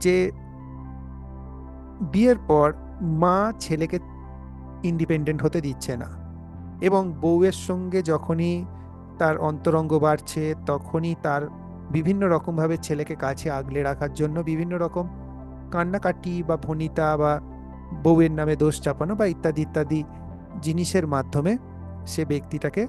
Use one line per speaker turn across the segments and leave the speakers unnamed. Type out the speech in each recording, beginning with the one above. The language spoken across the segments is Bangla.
যে বিয়ের পর মা ছেলেকে ইন্ডিপেন্ডেন্ট হতে দিচ্ছে না এবং বউয়ের সঙ্গে যখনই তার অন্তরঙ্গ বাড়ছে, তখনই তার বিভিন্ন রকমভাবে ছেলেকে কাছে আগলে রাখার জন্য বিভিন্ন রকম কান্নাকাটি বা ভনিতা বা বউয়ের নামে দোষ চাপানো বা ইত্যাদি ইত্যাদি জিনিসের মাধ্যমে সে ব্যক্তিটাকে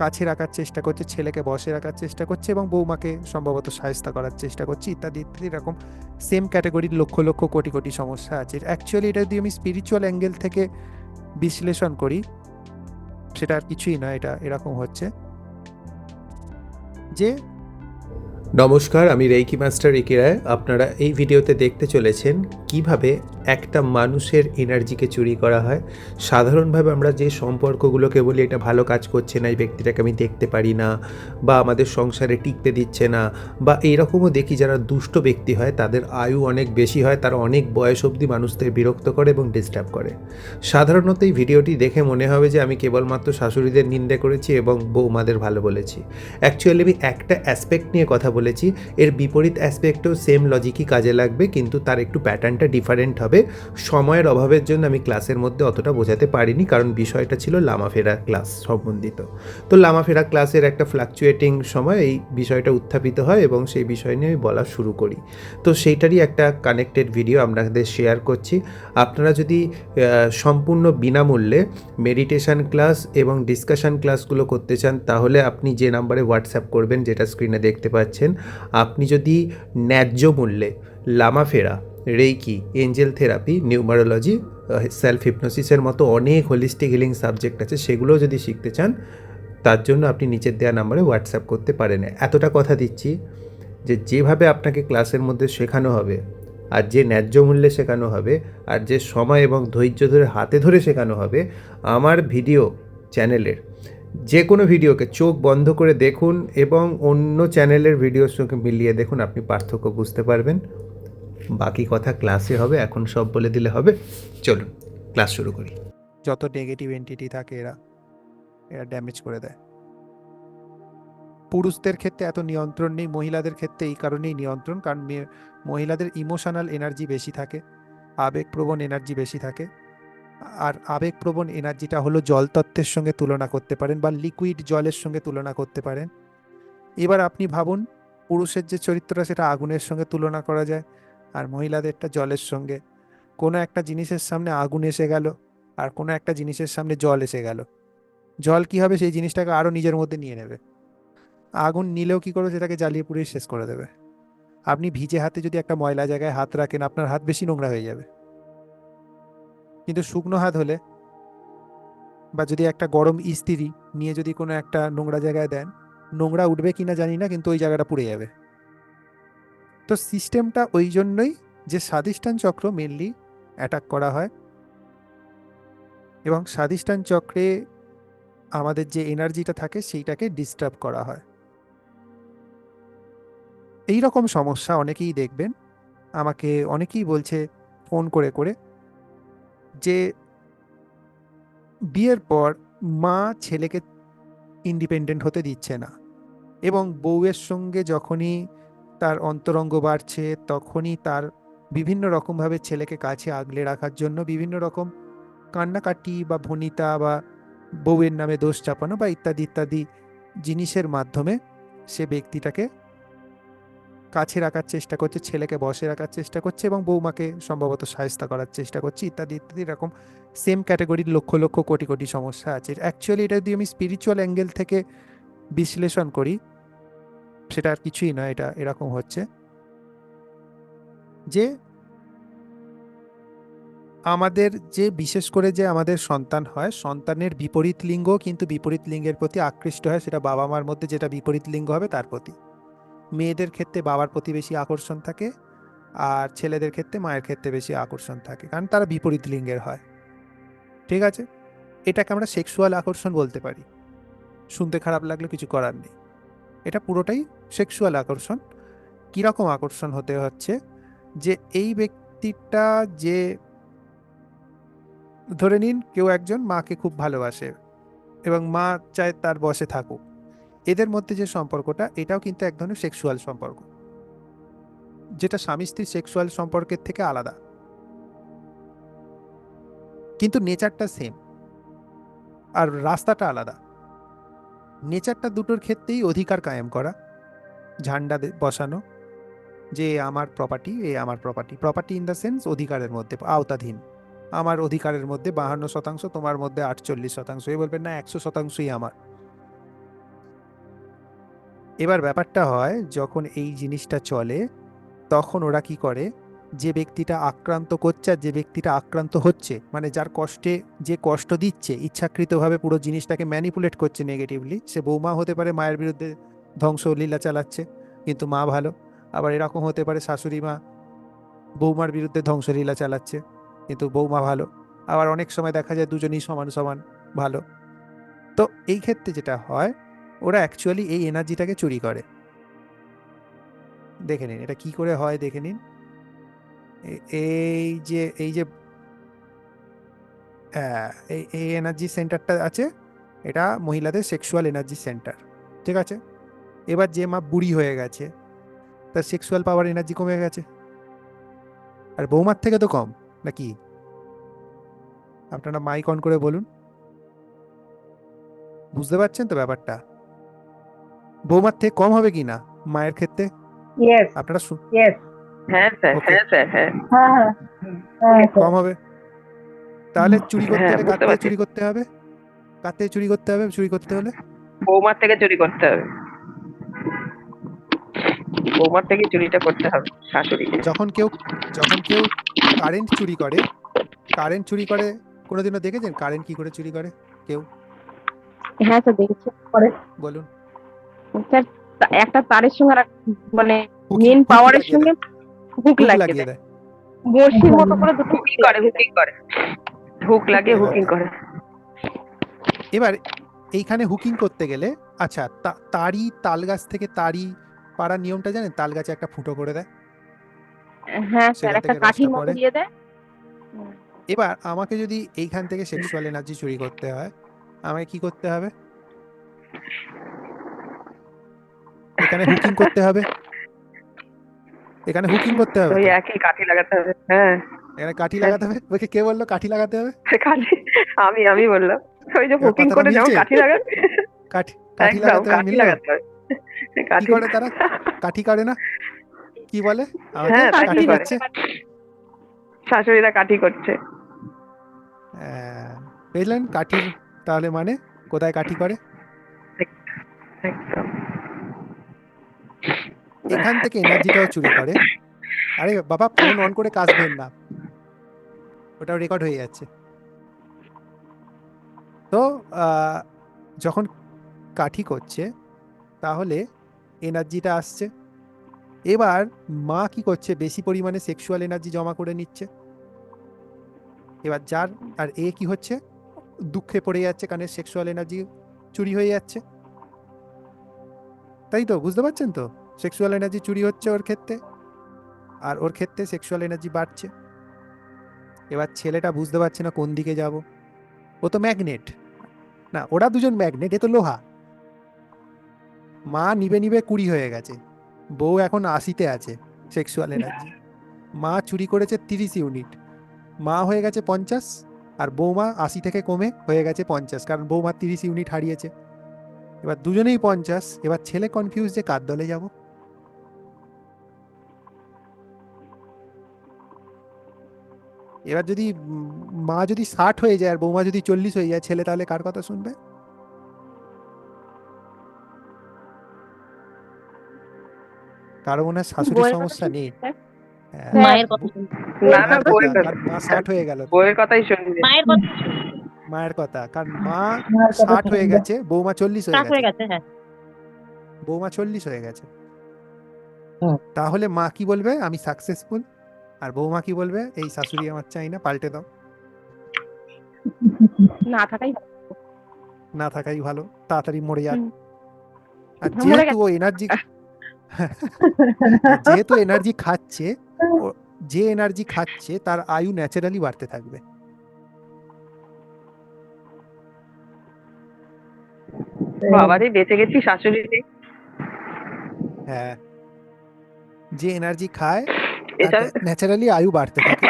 কাছে রাখার চেষ্টা করছে, ছেলেকে বসে রাখার চেষ্টা করছে এবং বৌমাকে সম্ভবত সাহায্য করার চেষ্টা করছে, ইত্যাদি ইত্যাদি, এরকম সেম ক্যাটাগরির লক্ষ লক্ষ কোটি কোটি সমস্যা আছে। অ্যাকচুয়ালি এটা যদি আমি স্পিরিচুয়াল অ্যাঙ্গেল থেকে বিশ্লেষণ করি, সেটা আর কিছুই নয়, এটা এরকম হচ্ছে। যে
নমস্কার, আমি রেইকি মাস্টার রেকি রায় আপনারা এই ভিডিওতে দেখতে চলেছেন কীভাবে একটা মানুষের এনার্জিকে চুরি করা হয়। সাধারণভাবে আমরা যে সম্পর্কগুলোকে বলি, এটা ভালো কাজ করছে না, এই ব্যক্তিটাকে আমি দেখতে পারি না, বা আমাদের সংসারে টিকতে দিচ্ছে না, বা এইরকমও দেখি যারা দুষ্ট ব্যক্তি হয়, তাদের আয়ু অনেক বেশি হয়, তারা অনেক বয়স অবধি মানুষদের বিরক্ত করে এবং ডিস্টার্ব করে। সাধারণত এই ভিডিওটি দেখে মনে হবে যে আমি কেবলমাত্র শাশুড়িদের নিন্দে করেছি এবং বৌমাদের ভালো বলেছি। অ্যাকচুয়ালি আমি একটা অ্যাসপেক্ট নিয়ে কথা বলেছি, এর বিপরীত অ্যাসপেক্টেও সেম লজিকই কাজে লাগবে, কিন্তু তার একটু প্যাটার্নটা ডিফারেন্ট হবে। সময়ের অভাবের জন্য আমি ক্লাসের মধ্যে অতটা বোঝাতে পারিনি, কারণ বিষয়টা ছিল লামাফেরা ক্লাস সম্বন্ধিত। তো লামাফেরা ক্লাসের একটা ফ্লাকচুয়েটিং সময় এই বিষয়টা উত্থাপিত হয় এবং সেই বিষয় নিয়ে আমি বলা শুরু করি। তো সেইটারই একটা কানেক্টেড ভিডিও আপনাদের শেয়ার করছি। আপনারা যদি সম্পূর্ণ বিনামূল্যে মেডিটেশন ক্লাস এবং ডিসকাশন ক্লাসগুলো করতে চান, তাহলে আপনি যে নাম্বারে হোয়াটসঅ্যাপ করবেন, যেটা স্ক্রিনে দেখতে পাচ্ছেন, আপনি যদি ন্যায্য মূল্যে লামাফেরা reiki angel therapy numerology self হিপনোসিসের মতো অনেক হোলিস্টিক হিলিং সাবজেক্ট আছে সেগুলো যদি শিখতে চান, তার জন্য আপনি নিচের দেওয়া নাম্বারে হোয়াটসঅ্যাপ করতে পারেন। এতটা কথা দিচ্ছি যে যেভাবে আপনাকে ক্লাসের মধ্যে শেখানো হবে, আর যে ন্যায্য মূল্যে শেখানো হবে, আর যে সময় এবং ধৈর্য ধরে হাতে ধরে শেখানো হবে, আমার ভিডিও চ্যানেলের যে কোনো ভিডিওকে চোখ বন্ধ করে দেখুন এবং অন্য চ্যানেলের ভিডিওর সঙ্গে মিলিয়ে দেখুন, আপনি পার্থক্য বুঝতে পারবেন। বাকি কথা ক্লাসে হবে, এখন সব বলে দিলে হবে। চলুন ক্লাস শুরু করি।
যত নেগেটিভ এন্টিটি থাকে এরা এরা ড্যামেজ করে দেয়। পুরুষদের ক্ষেত্রে এত নিয়ন্ত্রণ নেই, মহিলাদের ক্ষেত্রে এই কারণেই নিয়ন্ত্রণ, কারণ মহিলাদের ইমোশনাল এনার্জি বেশি থাকে, আবেগপ্রবণ এনার্জি বেশি থাকে। আর আবেগপ্রবণ এনার্জিটা হলো জলতত্ত্বের সঙ্গে তুলনা করতে পারেন বা লিকুইড জলের সঙ্গে তুলনা করতে পারেন। এবার আপনি ভাবুন, পুরুষের যে চরিত্রটা, সেটা আগুনের সঙ্গে তুলনা করা যায়। আর মহিলাদেরটা জলের সঙ্গে। কোনো একটা জিনিসের সামনে আগুন এসে গেল, আর কোনো একটা জিনিসের সামনে জল এসে গেল। জল কি হবে সেই জিনিসটাকে আরও নিজের মধ্যে নিয়ে নেবে। আগুন নিলেও কি করবে সেটাকে জ্বালিয়ে পুড়িয়ে শেষ করে দেবে। আপনি ভিজে হাতে যদি একটা ময়লা জায়গায় হাত রাখেন, আপনার হাত বেশি নোংরা হয়ে যাবে। কিন্তু শুকনো হাত হলে বা যদি একটা গরম ইস্ত্রি নিয়ে যদি কোনো একটা নোংরা জায়গায় দেন, নোংরা উঠবে কিনা জানি না, কিন্তু ওই জায়গাটা পুড়ে যাবে। তো সিস্টেমটা ওই জন্যই যে স্বাধিষ্ঠান চক্র মেনলি অ্যাটাক করা হয়। এবং স্বাদিষ্টান চক্রে আমাদের যে এনার্জিটা থাকে সেইটাকে ডিস্টার্ব করা হয়। এই রকম সমস্যা অনেকেই দেখবেন। আমাকে অনেকেই বলছে ফোন করে করে যে বিয়ের পর মা ছেলেকে ইন্ডিপেন্ডেন্ট হতে দিচ্ছে না। এবং বউয়ের সঙ্গে যখনই তার অন্তরঙ্গ বাড়ছে, তখনই তার বিভিন্ন রকমভাবে ছেলেকে কাছে আগলে রাখার জন্য বিভিন্ন রকম কান্নাকাটি বা ভনিতা বা বউয়ের নামে দোষ চাপানো বা ইত্যাদি ইত্যাদি জিনিসের মাধ্যমে সে ব্যক্তিটাকে কাছে রাখার চেষ্টা করছে, ছেলেকে বসে রাখার চেষ্টা করছে এবং বৌমাকে সম্ভবত সাহায্য করার চেষ্টা করছে, ইত্যাদি ইত্যাদি এরকম সেম ক্যাটাগরির লক্ষ লক্ষ, কোটি কোটি সমস্যা আছে। অ্যাকচুয়ালি এটা যদি আমি স্পিরিচুয়াল অ্যাঙ্গেল থেকে বিশ্লেষণ করি সেটা আর কিছুই নয়, এটা এরকম হচ্ছে। যে আমাদের যে বিশেষ করে যে আমাদের সন্তান হয়, সন্তানের বিপরীত লিঙ্গ কিন্তু বিপরীত লিঙ্গের প্রতি আকৃষ্ট হয়, সেটা বাবা মার মধ্যে যেটা বিপরীত লিঙ্গ হবে তার প্রতি। মেয়েদের ক্ষেত্রে বাবার প্রতি বেশি আকর্ষণ থাকে আর ছেলেদের ক্ষেত্রে মায়ের ক্ষেত্রে বেশি আকর্ষণ থাকে, কারণ তারা বিপরীত লিঙ্গের হয়। ঠিক আছে? এটাকে আমরা সেক্সুয়াল আকর্ষণ বলতে পারি। শুনতে খারাপ লাগলে কিছু করার নেই। এটা পুরোটাই সেক্সুয়াল আকর্ষণ। কীরকম আকর্ষণ হতে হচ্ছে? যে এই ব্যক্তিটা যে ধরে নিন কেউ একজন মাকে খুব ভালোবাসে এবং মা চায় তার বসে থাকুক। এদের মধ্যে যে সম্পর্কটা, এটাও কিন্তু এক ধরনের সেক্সুয়াল সম্পর্ক। যেটা স্বামী স্ত্রীর সেক্সুয়াল সম্পর্কের থেকে আলাদা। কিন্তু নেচারটা সেম আর রাস্তাটা আলাদা। নেচারটা দুটোর ক্ষেত্রেই অধিকার কায়েম করা, ঝান্ডা বসানো, যে আমার প্রপার্টি এ আমার property property in the sense অধিকারের মধ্যে, আওতাধীন। আমার অধিকারের মধ্যে বাহান্ন শতাংশ, তোমার মধ্যে আটচল্লিশ শতাংশ, এ বলবেন না একশো শতাংশই আমার। এবার ব্যাপারটা হয়, যখন এই জিনিসটা চলে, তখন ওরা কি করে? যে ব্যক্তিটা আক্রান্ত করছে যে ব্যক্তিটা আক্রান্ত হচ্ছে মানে যার কষ্টে যে কষ্ট দিচ্ছে, ইচ্ছাকৃতভাবে পুরো জিনিসটাকে ম্যানিপুলেট করছে নেগেটিভলি সে বৌমা হতে পারে, মায়ের বিরুদ্ধে ধ্বংস লীলা চালাচ্ছে, কিন্তু মা ভালো। আবার এরকম হতে পারে, শাশুড়ি মা বৌমার বিরুদ্ধে ধ্বংসলীলা চালাচ্ছে, কিন্তু বৌমা ভালো। আবার অনেক সময় দেখা যায় দুজনেই সমান সমান ভালো। তো এই ক্ষেত্রে যেটা হয়, ওরা অ্যাকচুয়ালি এই এনার্জিটাকে চুরি করে। দেখে নিন, এটা কি করে হয়, দেখে নিন। এই যে এই যে হ্যাঁ, এই এই এনার্জি সেন্টারটা আছে। এটা মহিলাদের সেক্সুয়াল এনার্জি সেন্টার ঠিক আছে? এবার যে মা বুড়ি হয়ে গেছে তার সেক্সুয়াল পাওয়ার এনার্জি কমে গেছে। আর বৌমার থেকে তো কম নাকি? আপনারা মাইক অন করে বলুন। বুঝতে পারছেন তো ব্যাপারটা? বৌমার থেকে কম হবে কি না মায়ের ক্ষেত্রে? আপনারা
হ্যাঁ স্যার হ্যাঁ স্যার হ্যাঁ।
হ্যাঁ হ্যাঁ। হ্যাঁ
কম হবে। তাহলে চুরি করতে হলে কার থেকে চুরি করতে হবে? কার থেকে চুরি করতে হবে চুরি করতে হলে?
বৌমার থেকে চুরি করতে হবে। বৌমার থেকে চুরিটা করতে হবে শাশুড়িকে।
যখন কেউ যখন কেউ কারেন্ট চুরি করে কারেন্ট চুরি করে কোনোদিনও দেখেছেন? কারেন্ট কি করে চুরি করে? কেউ?
হ্যাঁ স্যার দেখেছি। পরে।
বলুন।
স্যার একটা তারের সঙ্গে মানে মেন পাওয়ারের সঙ্গে হুক লাগিয়ে দেয়। বড়শির মতো করে
হুকিং করে। হুকিং করে। হুক লাগিয়ে হুকিং করে।
এবার এইখানে হুকিং করতে গেলে আচ্ছা তা- তারই তাল গাছ থেকে তারই পাড়ার নিয়মটা জানেন? তাল গাছে একটা ফুটো করে দেয়।
হ্যাঁ স্যার একটা কাঠির মতো দিয়ে দেয়।
এবার আমাকে যদি এইখান থেকে সেক্সুয়াল এনার্জি চুরি করতে হয় আমাকে কি করতে হবে? এখানে হুকিং করতে হবে? এখানে হুকিং করতে হবে
ওই একই কাঠি লাগাতে হবে হ্যাঁ।
এখানে কাঠি লাগাতে হবে? ওকে কে বলল কাঠি লাগাতে হবে?
কাঠি আমি আমি বললাম। ওই যে হুকিং করে
মিলছে?
কাঠি লাগান।
কাঠি কাঠি লাগাতে হবে
কাঠি
মিললো?
লাগাতে হবে। কাঠি
করে তারা? কাঠি করে না? কি বলে?
হ্যাঁ,
কাঠি
কাঠি করে।
করছে
শাশুড়িরা কাঠি করছে।
হ্যাঁ, বুঝলেন কাঠির তাহলে মানে কোথায় কাঠি করে?
একদম।
এখান থেকে এনার্জিটাও চুরি করে। আরে বাবা ফোন অন করে কাজ দেন না। ওটাও রেকর্ড হয়ে যাচ্ছে। তো যখন কাঠি করছে, তাহলে এনার্জিটা আসছে। এবার মা কি করছে? বেশি পরিমাণে সেক্সুয়াল এনার্জি জমা করে নিচ্ছে। এবার যার, আর এ কি হচ্ছে? দুঃখে পড়ে যাচ্ছে কারণ সেক্সুয়াল এনার্জি চুরি হয়ে যাচ্ছে। তাই তো, বুঝতে পারছেন তো? সেক্সুয়াল এনার্জি চুরি হচ্ছে ওর ক্ষেত্রে, আর ওর ক্ষেত্রে সেক্সুয়াল এনার্জি বাড়ছে। এবার ছেলেটা বুঝতে পারছে না কোন দিকে যাব। ও তো ম্যাগনেট না, ওরা দুজন ম্যাগনেট এ তো লোহা। মা নিবে নিবে কুড়ি হয়ে গেছে। বউ এখন আশিতে আছে সেক্সুয়াল এনার্জি মা চুরি করেছে তিরিশ ইউনিট মা হয়ে গেছে পঞ্চাশ, আর বৌমা আশি থেকে কমে হয়ে গেছে পঞ্চাশ, কারণ বৌমা তিরিশ ইউনিট হারিয়েছে। এবার দুজনেই পঞ্চাশ, এবার ছেলে কনফিউজ যে কার দলে যাব? এবার যদি মা যদি ষাট হয়ে যায় আর বৌমা যদি চল্লিশ হয়ে যায় ছেলে তাহলে কার কথা শুনবে? কারও মনে হয় শাশুড়ির সমস্যা নেই। হ্যাঁ, ষাট হয়ে গেল?
বউয়ের কথাই শুনবে।
মায়ের কথা
কারণ মা ষাট হয়ে গেছে বৌমা চল্লিশ হয়ে গেছে।
গেছে হ্যাঁ।
বৌমা চল্লিশ হয়ে গেছে। তাহলে মা কি বলবে? আমি সাকসেসফুল আর বৌমা কি বলবে? এই শাশুড়ি আমার চাই না পাল্টে দাও।
না থাকাই
না থাকাই ভালো। তাড়াতাড়ি মরে যাক আর যেহেতু এনার্জি যেহেতু এনার্জি খাচ্ছে যে এনার্জি খাচ্ছে তার আয়ু ন্যাচারালি বাড়তে থাকবে।
বাবারই বেঁচে গেছি শাশুড়ি
হ্যাঁ। যে এনার্জি খায় ন্যাচারালি আয়ু বাড়তে থাকে।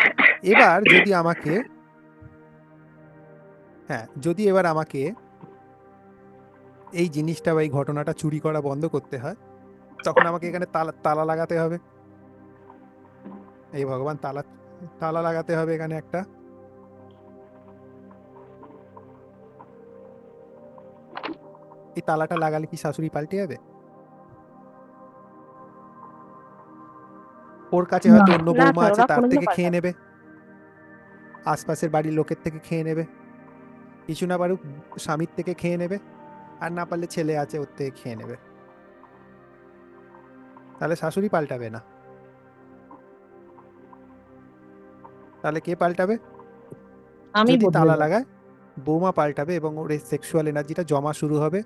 এবার যদি আমাকে হ্যাঁ যদি এবার আমাকে এই জিনিসটা বা এই ঘটনাটা চুরি করা বন্ধ করতে হয়, তখন আমাকে এখানে তালা তালা লাগাতে হবে। এই ভগবান তালা তালা লাগাতে হবে এখানে একটা। এই তালাটা লাগালে কি শাশুড়ি পাল্টে যাবে? ওর কাছে হয়তো অন্য বৌমা আছে তার থেকে খেয়ে নেবে। আশপাশের বাড়ির লোকের থেকে খেয়ে নেবে। কিছু না পারুক স্বামীর থেকে খেয়ে নেবে। আর না পারলে ছেলে আছে ওর থেকে খেয়ে নেবে। তাহলে শাশুড়ি পাল্টাবে না। তাহলে কে পাল্টাবে?
আমি
যদি তালা। লাগায় বৌমা পাল্টাবে এবং ওর এই সেক্সুয়াল এনার্জিটা জমা শুরু হবে।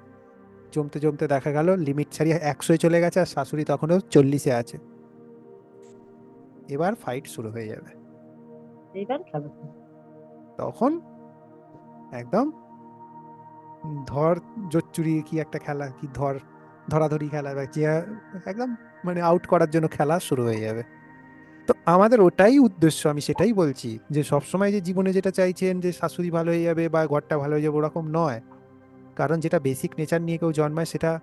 জমতে জমতে দেখা গেল লিমিট ছাড়িয়ে একশোয় চলে গেছে আর শাশুড়ি তখনও চল্লিশে আছে। এবার ফাইট শুরু হয়ে যাবে। তখন একদম ধর জোচ্চুরি কি একটা খেলা কি ধর ধরাধরি খেলা বা যে একদম মানে আউট করার জন্য খেলা শুরু হয়ে যাবে। তো আমাদের ওটাই উদ্দেশ্য আমি সেটাই বলছি যে সবসময় যে জীবনে যেটা চাইছেন যে শাশুড়ি ভালো হয়ে যাবে বা ঘরটা ভালো হয়ে যাবে ওরকম নয়। কারণ যেটা বেসিক নেচার নিয়ে কেউ জন্মায় সেটা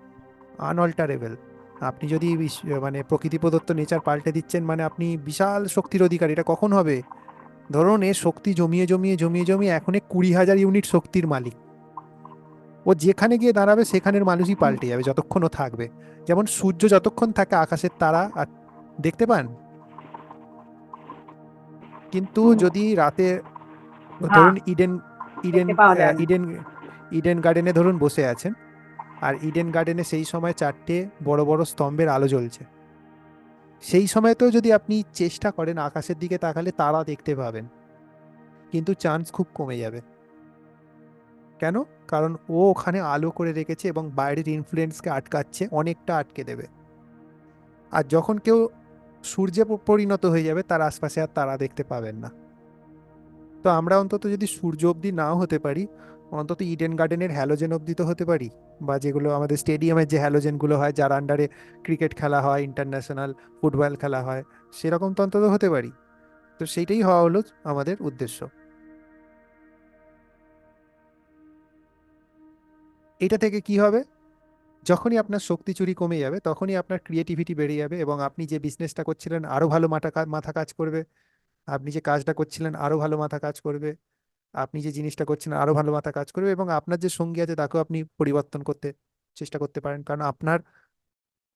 আনঅল্টারেবল আপনি যদি মানে প্রকৃতি প্রদত্ত নেচার পাল্টে দিচ্ছেন মানে আপনি বিশাল শক্তির অধিকারী এটা কখন হবে? ধরুন এ শক্তি জমিয়ে জমিয়ে জমিয়ে জমিয়ে এখন কুড়ি হাজার ইউনিট শক্তির মালিক। ও যেখানে গিয়ে দাঁড়াবে সেখানের মানুষই পাল্টে যাবে যতক্ষণ ও থাকবে। যেমন সূর্য যতক্ষণ থাকে আকাশের তারা আর দেখতে পান? কিন্তু যদি রাতে ধরুন ইডেন ইডেন। ইডেন ইডেন গার্ডেনে ধরুন বসে আছেন আর ইডেন গার্ডেনে সেই সময় চারটে বড় বড় স্তম্ভের আলো জ্বলছে। সেই সময়তেও যদি আপনি চেষ্টা করেন আকাশের দিকে তাকালে তারা দেখতে পাবেন। কিন্তু চান্স খুব কমে যাবে। কেন? কারণ ও ওখানে আলো করে রেখেছে এবং বাইরের ইনফ্লুয়েন্সকে আটকাচ্ছে, অনেকটা আটকে দেবে। আর যখন কেউ সূর্যে পরিণত হয়ে যাবে, তার আশপাশে আর তারা দেখতে পাবেন না। তো আমরা অন্তত যদি সূর্য অবধি নাও হতে পারি, অন্তত ইডেন গার্ডেনের হ্যালোজেন অবধি তো হতে পারি। বা যেগুলো আমাদের স্টেডিয়ামের যে হ্যালোজেনগুলো হয়, যার আন্ডারে ক্রিকেট খেলা হয় ইন্টারন্যাশনাল ফুটবল খেলা হয়, সেরকম তো অন্তত হতে পারি। তো সেইটাই হওয়া হলো আমাদের উদ্দেশ্য। এটা থেকে কি হবে? যখনই আপনার শক্তি চুরি কমে যাবে, তখনই আপনার ক্রিয়েটিভিটি বেড়ে যাবে এবং আপনি যে বিজনেসটা করছিলেন আরও ভালো মাথা মাথা কাজ করবে। আপনি যে কাজটা করছিলেন আরও ভালো মাথা কাজ করবে। আপনি যে জিনিসটা করছেন আরও ভালো মাথা কাজ করবে এবং আপনার যে সঙ্গী আছে তাকেও আপনি পরিবর্তন করতে চেষ্টা করতে পারেন। কারণ আপনার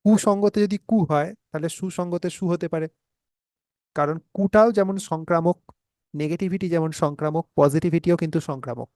কুসঙ্গতে যদি কু হয়, তাহলে সুসঙ্গতে সু হতে পারে। কারণ কুটাও যেমন সংক্রামক নেগেটিভিটি যেমন সংক্রামক পজিটিভিটিও কিন্তু সংক্রামক।